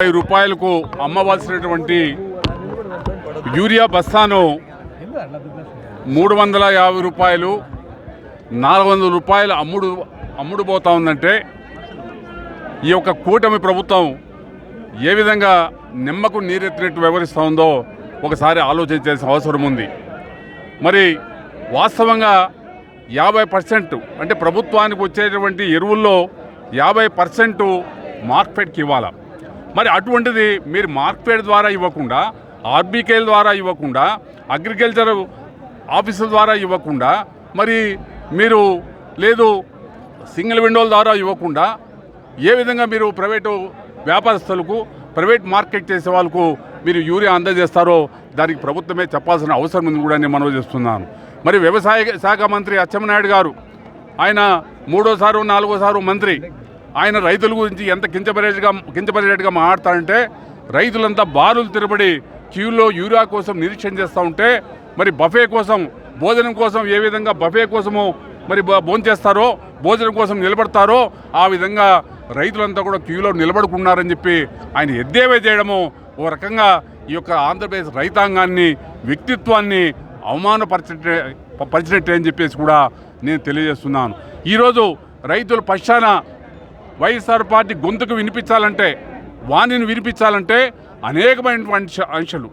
ముప్పై రూపాయలకు అమ్మవలసినటువంటి యూరియా బస్తాను మూడు వందల యాభై రూపాయలు నాలుగు వందల రూపాయలు అమ్ముడు అమ్ముడు పోతా ఉందంటే ఈ యొక్క కూటమి ప్రభుత్వం ఏ విధంగా నిమ్మకు నీరెత్తినట్టు వ్యవహరిస్తూ ఉందో ఒకసారి ఆలోచించాల్సిన అవసరం ఉంది. మరి వాస్తవంగా యాభై పర్సెంట్ అంటే ప్రభుత్వానికి వచ్చేటువంటి ఎరువుల్లో యాభై పర్సెంట్ మార్కెట్కి ఇవ్వాలి? మరి అటువంటిది మీరు మార్కెట్ ద్వారా ఇవ్వకుండా ఆర్బీకేల ద్వారా ఇవ్వకుండా అగ్రికల్చర్ ఆఫీసుల ద్వారా ఇవ్వకుండా మరి మీరు లేదు సింగిల్ విండోల ద్వారా ఇవ్వకుండా ఏ విధంగా మీరు ప్రైవేటు వ్యాపారస్తులకు ప్రైవేట్ మార్కెట్ చేసే వాళ్ళకు మీరు యూరియా అందజేస్తారో దానికి ప్రభుత్వమే చెప్పాల్సిన అవసరం ఉంది కూడా నేను మనవి చేస్తున్నాను. మరి వ్యవసాయ శాఖ మంత్రి అచ్చెన్నాయుడు గారు ఆయన మూడోసారు నాలుగోసారు మంత్రి ఆయన రైతుల గురించి ఎంత కించపరేట్గా కించపరేట్గా మాట్లాడతారంటే రైతులంతా బారులు తిరబడి క్యూలో యూరియా కోసం నిరీక్షణ చేస్తూ ఉంటే మరి బఫే కోసం భోజనం కోసం ఏ విధంగా బఫే కోసము మరి భోంచేస్తారో భోజనం కోసం నిలబడతారో ఆ విధంగా రైతులంతా కూడా క్యూలో నిలబడుకున్నారని చెప్పి ఆయన ఎద్దేవే చేయడము ఓ రకంగా ఈ యొక్క ఆంధ్రప్రదేశ్ రైతాంగాన్ని వ్యక్తిత్వాన్ని అవమానపరిచినట్టే పరిచినట్టే అని చెప్పేసి కూడా నేను తెలియజేస్తున్నాను. ఈరోజు రైతుల పశ్చాన వైఎస్ఆర్ పార్టీ గొంతుకు వినిపించాలంటే వాణిని వినిపించాలంటే అనేకమైనటువంటి అంశాలు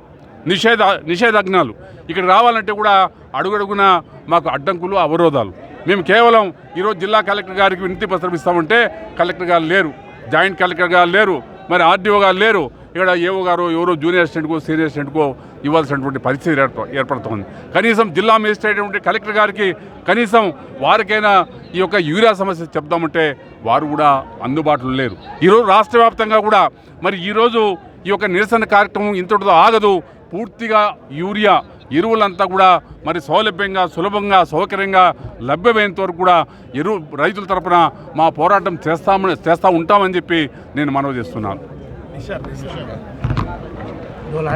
నిషేధ నిషేధాజ్ఞాలు. ఇక్కడ రావాలంటే కూడా అడుగడుగున మాకు అడ్డంకులు అవరోధాలు. మేము కేవలం ఈరోజు జిల్లా కలెక్టర్ గారికి వినతి పత్రం ఇస్తామంటే కలెక్టర్ గారు లేరు జాయింట్ కలెక్టర్ గారు లేరు మరి ఆర్డీఓ గారు లేరు ఇక్కడ ఏవో గారు ఎవరో జూనియర్ అసిస్టెంట్కో సీనియర్ అసిస్టెంట్కో ఇవ్వాల్సినటువంటి పరిస్థితి ఏర్పడుతోంది. కనీసం జిల్లా మేజిస్ట్రేట్ కలెక్టర్ గారికి కనీసం వారికైనా ఈ యొక్క యూరియా సమస్య చెప్దామంటే వారు కూడా అందుబాటులో లేరు. ఈరోజు రాష్ట్ర వ్యాప్తంగా కూడా మరి ఈరోజు ఈ యొక్క నిరసన కార్యక్రమం ఇంతటితో ఆగదు. పూర్తిగా యూరియా ఎరువులంతా కూడా మరి సౌలభ్యంగా సులభంగా సౌకర్యంగా లభ్యమైనంత వరకు కూడా ఎరువు రైతుల తరపున మా పోరాటం చేస్తామని చేస్తూ ఉంటామని చెప్పి నేను మనవి చేస్తున్నాను. 没事没事没事，我来。